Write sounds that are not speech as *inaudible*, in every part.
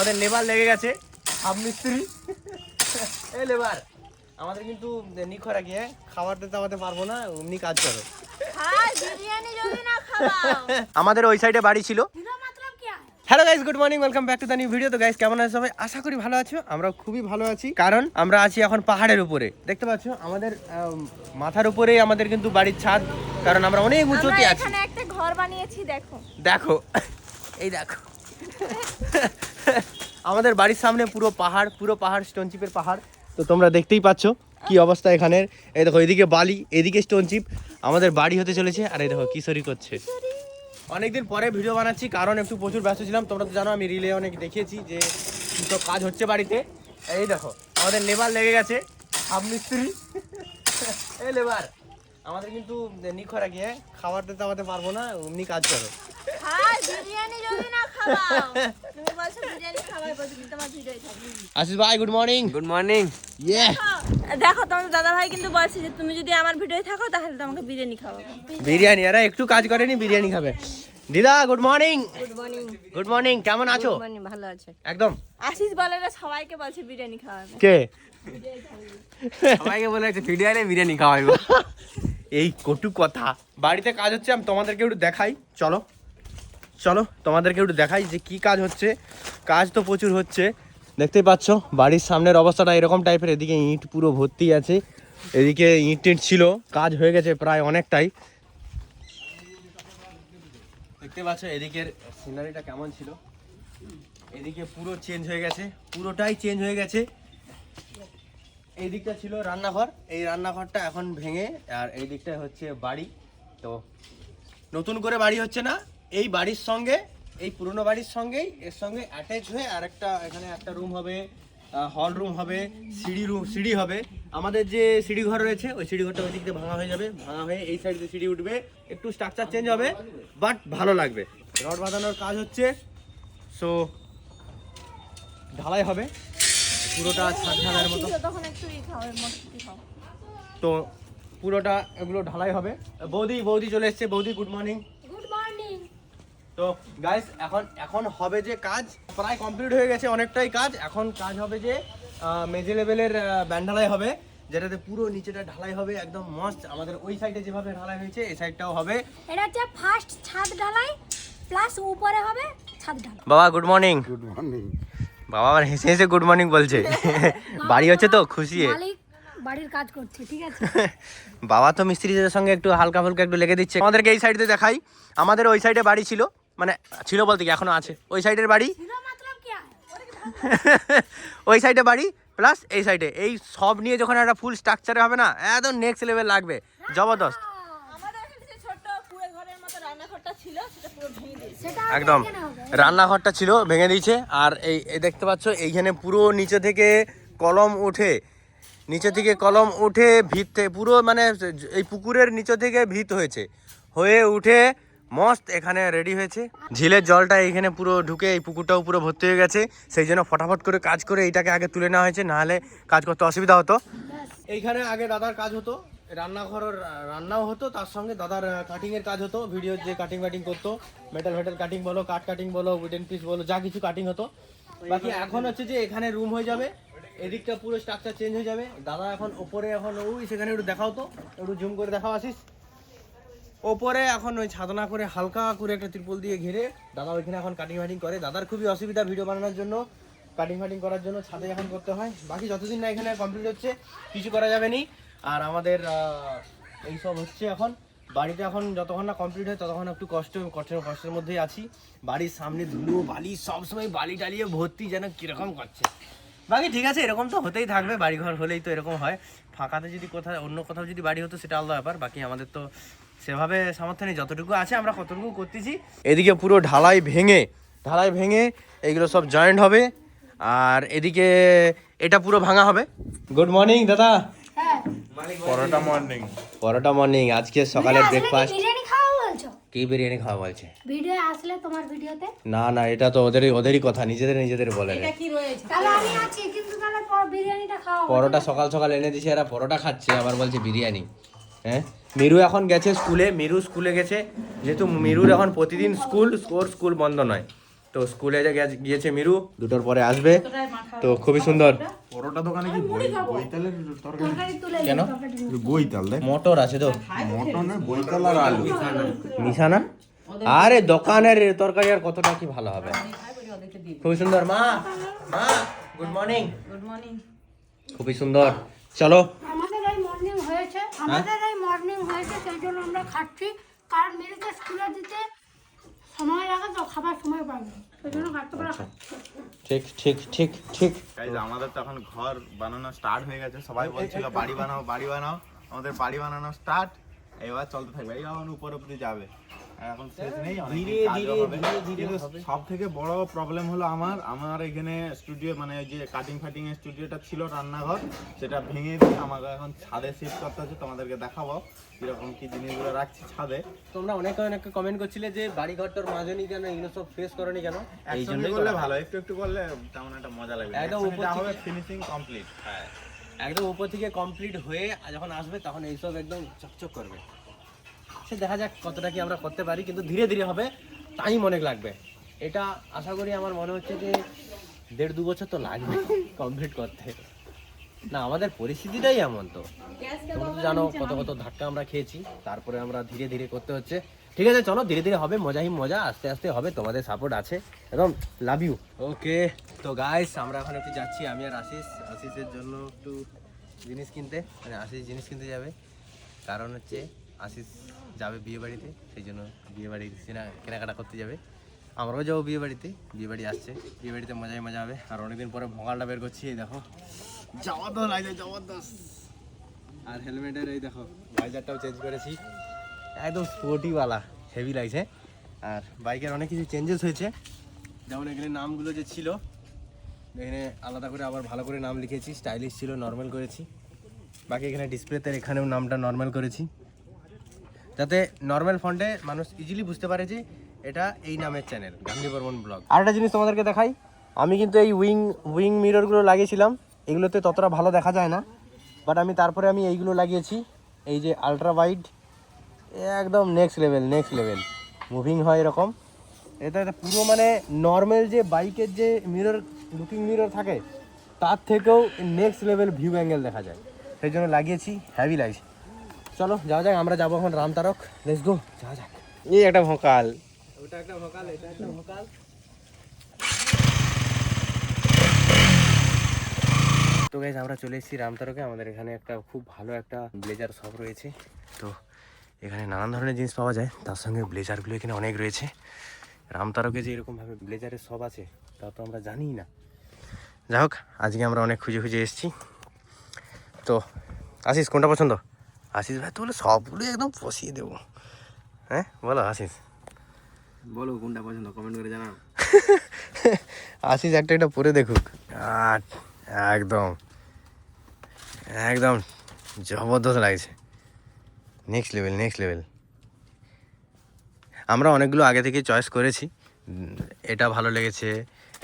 আমাদের লেবার লেগে গেছে। হাফ মিস্ত্রি। এই লেবার আমাদের কিন্তু নিখরা গিয়ে খাবারটা আমাদের পারব না অমনি কাজ করো। আমাদের ওই সাইডে বাড়ি ছিল। Hello guys good morning welcome back to the new video তো গাইজ কেমন আছে সবাই? আশা করি ভালো আছো আমরা খুবই ভালো আছি। কারণ আমরা আছি এখন পাহাড়ের উপরে। দেখতে পাচ্ছ আমাদের মাথার উপরেই আমাদের কিন্তু বাড়ির ছাদ। কারণ আমরা অনেক উঁচুতে আছি। এখানে একটা ঘর বানিয়েছি দেখো। দেখো এই দেখো। আমাদের বাড়ির সামনে পুরো পাহাড় পুরো পাহাড় স্টোনচিপের পাহাড়। তো তোমরা দেখতেই পাচ্ছ কি অবস্থা এখানের। এই দেখো, এদিকে বালি, এদিকে স্টোনচিপ আমাদের বাড়ি হতে চলেছে, আর এই দেখো, কিশোরী করছে। অনেকদিন পরে ভিডিও বানাচ্ছি, কারণ একটু প্রচুর ব্যস্ত ছিলাম। তোমরা তো জানো, আমি রিলে অনেক দেখিয়েছি যে সব কাজ হচ্ছে বাড়িতে। এই দেখো, আমাদের লেবার লেগে গেছে হাফ মিস্ত্রি এই লেবার আমাদের কিন্তু নিখরা গিয়ে খাবার দিতে আমাদের পারব না এমনি কাজ করো। আশিস ভাই গুড মর্নিং গুড মর্নিং ইয়ে দেখো তোমার দাদা ভাই কিন্তু বলছে যে তুমি যদি আমার থাকো তাহলে তোমাকে বিরিয়ানি খাওয়াবো। বিরিয়ানি আরে একটু কাজ করেনি বিরিয়ানি খাবে। দিদা good morning good morning good morning কেমন আছো? ভালো আছে। একদম। আশিস বলে সবাইকে বলছে বিরিয়ানি খাওয়াবে। কে? সবাইকে বলে আরে বিরিয়ানি *laughs* এই কটু কথা। বাড়িতে কাজ হচ্ছে আমি তোমাদেরকে একটু দেখাই। চলো। চলো তোমাদেরকে একটু দেখাই যে কি কাজ হচ্ছে। কাজ তো প্রচুর হচ্ছে। দেখতেই পাচ্ছ, বাড়ির সামনের অবস্থাটা এরকম টাইপের। এদিকে ইট পুরো ভর্তি আছে। এদিকে ইট টিট ছিল। কাজ হয়ে গেছে প্রায় অনেকটাই। দেখতে পাচ্ছ, এদিকের সিনারিটা কেমন ছিল? এদিকে পুরো চেঞ্জ হয়ে গেছে। পুরোটাই চেঞ্জ হয়ে গেছে। এই দিকটা ছিল রান্নাঘর। এই রান্নাঘরটা এখন ভেঙে, আর এই দিকটা হচ্ছে বাড়ি। তো নতুন করে বাড়ি হচ্ছে না। এই বাড়ির সঙ্গে, এই পুরনো বাড়ির সঙ্গেই, এর সঙ্গে অ্যাটাচ হয়ে আর একটা এখানে একটা রুম হবে হল রুম হবে, সিঁড়ি রুম সিঁড়ি হবে। আমাদের যে সিঁড়ি ঘর রয়েছে, ওই সিঁড়ি ঘরটা ওই দিক দিয়ে ভাঙা হয়ে যাবে। ভাঙা হয়ে এই সাইড দিয়ে সিঁড়ি উঠবে। একটু স্ট্রাকচার চেঞ্জ হবে বাট ভালো লাগবে। রড বাঁধানোর কাজ হচ্ছে সো ঢালাই হবে। পুরোটা ছাদ ঢালাইয়ের মতো। তো পুরোটা এগুলো ঢালাই হবে। বৌদি বৌদি চলে এসছে। বৌদি গুড মর্নিং তো গাইস এখন এখন হবে যে কাজ প্রায় কমপ্লিট হয়ে গেছে অনেকটাই কাজ। এখন কাজ হবে যে মেঝে লেভেলের ব্যান্ড ঢালাই হবে যেটাতে পুরো নিচেটা ঢালাই হবে একদম মস্ত আমাদের ওই সাইডে যেভাবে ঢালাই হয়েছে এই সাইডটাও হবে। এটা হচ্ছে ফার্স্ট ছাদ ঢালাই প্লাস উপরে হবে ছাদ ঢালাই। বাবা গুড মর্নিং গুড মর্নিং বাবা আমার হেসে হেসে গুড মর্নিং বলছে। বাড়ি হচ্ছে তো খুশি মালিক বাড়ির কাজ করছে ঠিক আছে? বাবা তো মিস্ত্রিদের সঙ্গে একটু হালকা ফুলকা একটু লেগে দিচ্ছে। আমাদেরকে এই সাইডে দেখাই। আমাদের ওই সাইডে বাড়ি ছিল। মানে ছিল বলতে কি এখনও আছে। ওই সাইডের বাড়ি? *laughs* ওই সাইডে বাড়ি প্লাস এই সাইডে এই সব নিয়ে যখন একটা ফুল স্ট্রাকচারে হবে না একদম নেক্সট লেভেল লাগবে। জবরদস্ত। একদম। রান্নাঘরটা ছিল ভেঙে দিয়েছে। আর এই দেখতে পাচ্ছ এইখানে পুরো নিচে থেকে কলম ওঠে। নিচে থেকে কলম উঠে ভিত পুরো মানে এই পুকুরের নিচে থেকে ভিত হয়েছে। হয়ে উঠে মস্ত এখানে রেডি হয়েছে। ঝিলের জলটা এখানে পুরো ঢুকে এই পুকুরটাও পুরো ভর্তি হয়ে গেছে। সেই জন্য ফটাফট করে কাজ করে এইটাকে আগে তুলে নেওয়া হয়েছে, নাহলে কাজ করতে অসুবিধা হতো। এইখানে আগে দাদার কাজ হতো রান্নাঘরের রান্নাও হতো, তার সঙ্গে দাদার কাটিং এর কাজ হতো ভিডিওর যে কাটিং কাটিং করতো মেটাল ফেটাল কাটিং বলো কাট কাটিং বলো উডেন পিস বলো, যা কিছু কাটিং হতো। বাকি এখন হচ্ছে যে এখানে রুম হয়ে যাবে, এদিকটা পুরো স্ট্রাকচার চেঞ্জ হয়ে যাবে। দাদা এখন ওপরে এখন, ওই সেখানে একটু দেখাও তো, একটু জুম করে দেখাও আসিস। ওপরে এখন ওই ছাদনা করে হালকা করে একটা ত্রিপল দিয়ে ঘিরে দাদা ওইখানে এখন কাটিং ফাটিং করে। দাদার খুবই অসুবিধা ভিডিও বানানোর জন্য কাটিং ফাটিং করার জন্য ছাদে এখন করতে হয়। বাকি যতদিন না এখানে কমপ্লিট হচ্ছে, কিছু করা যাবে নি। আর আমাদের এই সব হচ্ছে এখন। বাড়িতে এখন যতক্ষণ না কমপ্লিট হয়, ততক্ষণ একটু কষ্ট কষ্টের কষ্টের মধ্যেই আছি। বাড়ির সামনে ধুলো, বালি, সবসময় বালি টালিয়ে ভর্তি যেন কীরকম করছে। বাকি ঠিক আছে, এরকম তো হতেই থাকবে, বাড়িঘর হলেই তো এরকম হয়। ফাঁকাতে যদি কোথাও, অন্য কোথাও যদি বাড়ি হতো সেটা আলাদা ব্যাপার, বাকি আমাদের তো সেভাবে সামর্থ্য নেই যতটুকু আছে আমরা কতটুকু করতেছি। এদিকে পুরো ঢালাই ভেঙে ঢালাই ভেঙে এইগুলো সব জয়েন্ট হবে। আর এদিকে এটা পুরো ভাঙা হবে। গুড মর্নিং দাদা। হ্যাঁ পরোটা মর্নিং পরোটা মর্নিং আজকে সকালের ব্রেকফাস্ট কি বিরিয়ানি খাওয়া বলছে? ভিডিও আসলে তোমার ভিডিওতে? না না এটা তো ওদেরই ওদেরই কথা নিজেদের নিজেদের বলে রে। তাহলে আমি আছি কিন্তু তাহলে পর বিরিয়ানিটা খাওয়া পরোটা সকাল সকাল এনে দিছে এরা পরোটা খাচ্ছে আবার বলছে বিরিয়ানি। হ্যাঁ? মিরু এখন গেছে স্কুলে মিরু স্কুলে গেছে। যেহেতু মিরুর এখন প্রতিদিন স্কুল ওর স্কুল বন্ধ নয়। তো স্কুলে যে গেছে- গিয়েছে মিরু দুটোর পরে আসবে। তো খুবই সুন্দর। পরোটা দোকানে কি বই বইতালের তরকারি? কেন? বইতাল দেখ। মটর আছে তো? মটনে বইতাল আর আলু। নিশানা আরে দোকানের তরকারি আর কতটা কি ভালো হবে? খুবই সুন্দর। মা মা গুড মর্নিং। Good morning. খুবই সুন্দর। চলো। হয়েছে। আমাদের এই মর্নিং হয়েছে সেই জন্য আমরা খাচ্ছি। কারণ মেয়েকে স্কুলে দিতে সময় লাগে তো খাবার সময় পাবে। সেই জন্য খাটতে পারা ঠিক ঠিক ঠিক ঠিক। গাইজ আমাদের তো এখন ঘর বানানো স্টার্ট হয়ে গেছে। সবাই বলছিল বাড়ি বানাও বাড়ি বানাও। আমাদের বাড়ি বানানো স্টার্ট এবার চলতে থাকবে। এই এখন উপর অব্দি যাবে। এখন শেষ নেই ধীরে ধীরে সব থেকে বড় প্রবলেম হলো আমার আমার এখানে স্টুডিও মানে যে কাটিং ফাটিং এর স্টুডিওটা ছিল রান্নাঘর সেটা ভেঙে দিয়ে আমাকে এখন ছাদে শিফট করতে হচ্ছে। তোমাদেরকে দেখাবো কীরকম কি জিনিসগুলো রাখছি ছাদে। তোমরা অনেকে অনেকে কমেন্ট করছিলে যে বাড়ি ঘরটার মাজনি কেন এগুলো সব ফেস করনি কেন? এই জন্যই করলে ভালো। একটু একটু করলে তেমন একটা মজা লাগবে। একদম হবে ফিনিশিং কমপ্লিট হ্যাঁ। একদম উপর থেকে কমপ্লিট হয়ে যখন আসবে তখন এইসব একদম চকচক করবে। সে দেখা যাক কতটা কি আমরা করতে পারি, কিন্তু ধীরে ধীরে হবে টাইম অনেক লাগবে। এটা আশা করি আমার মনে হচ্ছে যে দেড় দু বছর তো লাগবে কমপ্লিট করতে। না, আমাদের পরিস্থিতিটাই এমন তো। তোমরা তো জানো কত কত ধাক্কা আমরা খেয়েছি, তারপরে আমরা ধীরে ধীরে করতে হচ্ছে। ঠিক আছে, চলো ধীরে ধীরে হবে মজাই মজা, আস্তে আস্তে হবে, তোমাদের সাপোর্ট আছে একদম লাভ ইউ ওকে তো গাইস আমরা এখন একটু যাচ্ছি, আমি আর আশিস আশিসের জন্য একটু জিনিস কিনতে মানে আশিস জিনিস কিনতে যাবে। কারণ হচ্ছে আশিস যাবে বিয়ে বাড়িতে সেই জন্য বিয়ে বাড়ির কেনা কেনাকাটা করতে যাবে। আমরাও যাব বিয়ে বাড়িতে বিয়ে বাড়ি আসছে। বিয়ে বাড়িতে মজাই মজা হবে। আর অনেকদিন পরে ভোগালটা বের করছি, এই দেখো। জবরদস্ত জবরদস্ত। আর হেলমেটের এই দেখো ভাইজারটাও চেঞ্জ করেছি। একদম স্পোর্টিওয়ালা হেভি লাগছে আর বাইকের অনেক কিছু চেঞ্জেস হয়েছে। যেমন এখানে নামগুলো যে ছিল এখানে আলাদা করে আবার ভালো করে নাম লিখেছি স্টাইলিশ ছিল নর্মাল করেছি। বাকি এখানে ডিসপ্লেতে এখানেও নামটা নর্মাল করেছি। যাতে নর্মাল ফন্টে মানুষ ইজিলি বুঝতে পারে যে এটা এই নামের চ্যানেল গান্ধী বর্মন ব্লগ আরেকটা জিনিস তোমাদেরকে দেখাই, আমি কিন্তু এই উইং উইং মিররগুলো লাগিয়েছিলাম, এগুলোতে ততটা ভালো দেখা যায় না বাট আমি তারপরে আমি এইগুলো লাগিয়েছি, এই যে আলট্রা ওয়াইড একদম next level next level moving হয় এরকম। এটা পুরো মানে নর্মাল যে বাইকের যে মিরর লুকিং মিরর থাকে তার থেকেও নেক্সট লেভেল ভিউ অ্যাঙ্গেল দেখা যায়। সেই জন্য লাগিয়েছি হ্যাভি লাগছে চলো যাওয়া যাক আমরা যাব এখন রামতারক। লেটস গো যাওয়া যাক। এই একটা ভোকাল। ওটা একটা ভোকাল এটা একটা ভোকাল। তো গাইজ আমরা চলে এসেছি রামতারকে। আমাদের এখানে একটা খুব ভালো একটা ব্লেজার শপ রয়েছে। তো এখানে নানান ধরনের জিনিস পাওয়া যায়। তার সঙ্গে ব্লেজারগুলো এখানে অনেক রয়েছে। রামতারকে যে এরকমভাবে ব্লেজারের সব আছে তা তো আমরা জানি না। যাই হোক আজকে আমরা অনেক খুঁজে খুঁজে এসেছি। তো আশিস কোনটা পছন্দ? আশিস ভাই তো বলে সবগুলো একদম পশিয়ে দেবো। হ্যাঁ বলো আশিস। বলো কোনটা পছন্দ? কমেন্ট করে জানাও। *laughs* আশিস একটা একটা পরে দেখুক। আর একদম। একদম জবরদস্ত লাগছে। নেক্সট লেভেল নেক্সট লেভেল আমরা অনেকগুলো আগে থেকে চয়েস করেছি। এটা ভালো লেগেছে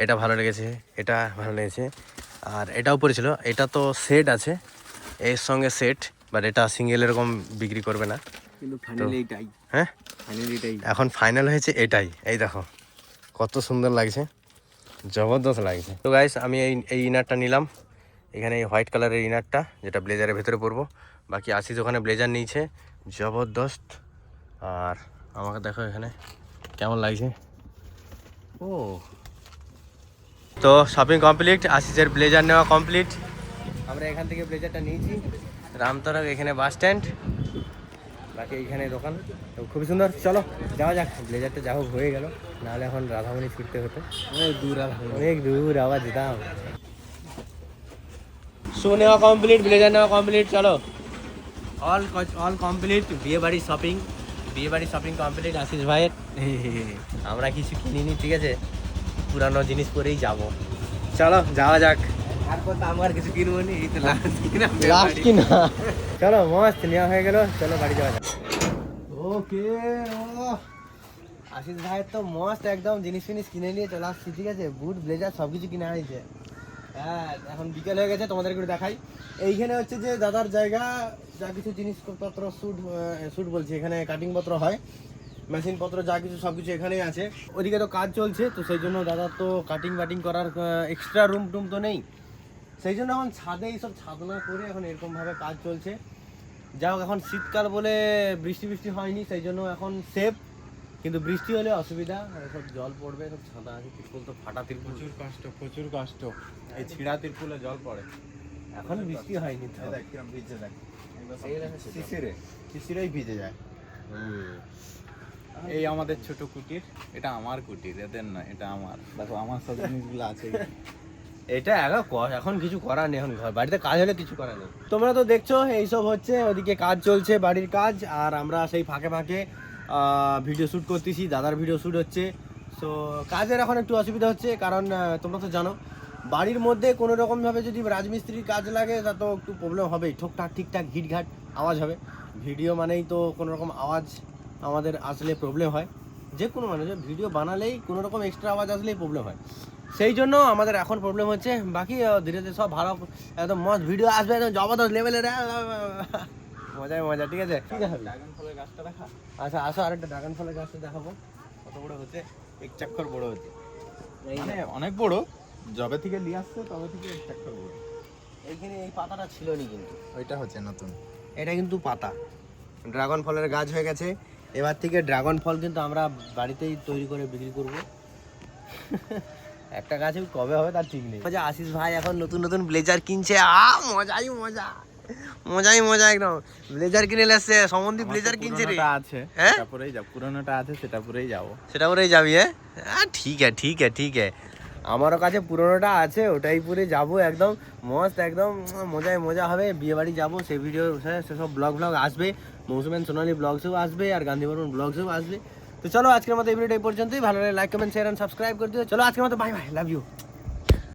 এটা ভালো লেগেছে এটা ভালো লেগেছে। আর এটাও পড়েছিল এটা তো সেট আছে এর সঙ্গে সেট বাট এটা সিঙ্গেল এরকম বিক্রি করবে না। কিন্তু ফাইনালি এটাই। হ্যাঁ? ফাইনালি এটাই। এখন ফাইনাল হয়েছে এটাই এই দেখো কত সুন্দর লাগছে জবরদস্ত লাগছে। তো গাইস আমি এই এই ইনারটা নিলাম এখানে এই হোয়াইট কালারের ইনারটা যেটা ব্লেজারের ভেতরে পরবো। বাকি আশিস ওখানে ব্লেজার নিয়েছে জবরদস্ত। আর আমাকে দেখো এখানে। কেমন লাগছে? ও। তো শপিং কমপ্লিট আশিসের ব্লেজার নেওয়া কমপ্লিট আমরা এখান থেকে ব্লেজারটা নিয়েছি। রামতরক এখানে বাস স্ট্যান্ড বাকি এইখানে দোকান। তো খুবই সুন্দর। চলো যাওয়া যাক। ব্লেজারটা যা হোক হয়ে গেল। নাহলে এখন রাধামণি ছুটতে হতো। অনেক দূর অনেক দূর আবার যেতাম শু নেওয়া কমপ্লিট ব্লেজার নেওয়া কমপ্লিট চলো। অল অল কমপ্লিট বিয়ে বাড়ি শপিং বিয়ে বাড়ি শপিং কমপ্লিট আশিস ভাইয়ের। আমরা কিছু কিনিনি ঠিক আছে? পুরানো জিনিস পরেই যাব। চলো যাওয়া যাক। আমার কিছু কিনবো নি লাস্ট কিনা না চলো মস্ত নেওয়া হয়ে গেল। চলো বাড়ি যাওয়া যাক। ওকে ও। আশিস ভাইয়ের তো মস্ত একদম জিনিস ফিনিস কিনে নিয়ে চলে আসছি ঠিক আছে? বুট ব্লেজার সব কিছু কিনে আনিছে হ্যাঁ এখন বিকেল হয়ে গেছে তোমাদের একটু দেখাই। এইখানে হচ্ছে যে দাদার জায়গা, যা কিছু জিনিসপত্র শ্যুট শ্যুট বলছি, এখানে কাটিং পত্র হয় মেশিনপত্র যা কিছু, সব কিছু এখানেই আছে। ওদিকে তো কাজ চলছে, তো সেই জন্য দাদার তো কাটিং বাটিং করার এক্সট্রা রুম টুম তো নেই। সেই জন্য এখন ছাদে এইসব ছাদনা করে এখন এরকমভাবে কাজ চলছে। যা হোক, এখন শীতকাল বলে বৃষ্টি বৃষ্টি হয়নি, সেই জন্য এখন সেফ কিন্তু বৃষ্টি হলে অসুবিধা সব জল পড়বে সব ছাদা আছে তিরপুল তো ফাটা তিরপুল। প্রচুর কষ্ট প্রচুর কষ্ট। এই ছিঁড়া তিরপুলে জল পড়ে। এখন বৃষ্টি হয়নি তো। এই দেখ শিশিরে। শিশিরেই ভিজে যায়। এই আমাদের ছোট কুটির এটা আমার কুটির এদের না এটা আমার। দেখো আমার সব জিনিসগুলো আছে। এটা এখন ক- এখন কিছু করার নেই এখন ঘর বাড়িতে কাজ হলে কিছু করার নেই। তোমরা তো দেখছ এইসব হচ্ছে ওদিকে কাজ চলছে বাড়ির কাজ আর আমরা সেই ফাঁকে ফাঁকে ভিডিও শ্যুট করতেছি, দাদার ভিডিও শ্যুট হচ্ছে। সো কাজের এখন একটু অসুবিধা হচ্ছে, কারণ তোমরা তো জানো, বাড়ির মধ্যে কোনো রকমভাবে যদি রাজমিস্ত্রির কাজ লাগে, তা তো একটু প্রবলেম হবেই। ঠোকঠাক, ঠিকঠাক ঘিটঘাট আওয়াজ হবে। ভিডিও মানেই তো কোনো রকম আওয়াজ আমাদের আসলে প্রবলেম হয়। যে কোনো মানে ভিডিও বানালেই কোনো রকম এক্সট্রা আওয়াজ আসলেই প্রবলেম হয়। সেই জন্য আমাদের এখন প্রবলেম হচ্ছে। বাকি ধীরে ধীরে সব ভালো, একদম মস্ত ভিডিও আসবে, একদম জবরদস্ত লেভেলের মজাই মজা ঠিক আছে? ঠিক আছে। ড্রাগন ফলের গাছটা দেখা? আচ্ছা আসো আরেকটা ড্রাগন ফলের গাছটা দেখাবো। কত বড় হচ্ছে? এক চাক্ষর বড় হচ্ছে। মানে অনেক বড় যবে থেকে নিয়ে আসছে তবে থেকে এক চাক্ষর বড়। এইখানে এই পাতাটা ছিল নি কিন্তু। ওইটা হচ্ছে নতুন। এটা কিন্তু পাতা। ড্রাগন ফলের গাছ হয়ে গেছে। এবার থেকে ড্রাগন ফল কিন্তু আমরা বাড়িতেই তৈরি করে বিক্রি করব। একটা গাছে কবে হবে তার ঠিক নেই। আশিস ভাই এখন নতুন নতুন ব্লেজার কিনছে। আ মজাই মজা। মজাই মজা একদম। ব্লেজার কিনে এসছে সম্বন্ধী ব্লেজার কিনছে রে। আছে হ্যাঁ? সেটা পরেই যাব পুরোনোটা আছে সেটা পরেই যাব। সেটা পরেই যাবি হ্যাঁ? ঠিক আছে ঠিক আছে ঠিক আছে। আমারও কাছে পুরোনোটা আছে ওটাই পরে যাব একদম। মস্ত একদম মজায় মজা হবে বিয়ে বাড়ি যাব সেই ভিডিও সেসব ব্লগ ব্লগ আসবে। মৌসুমেন সোনালি ব্লগসেও আসবে আর গান্ধী বর্মন ব্লগসেও আসবে। তো চলো আজকের মতো এই ভিডিওটা এই পর্যন্তই। ভালো লাগে like comment share and subscribe করে দিও। চলো আজকের মতো বাই বাই লাভ ইউ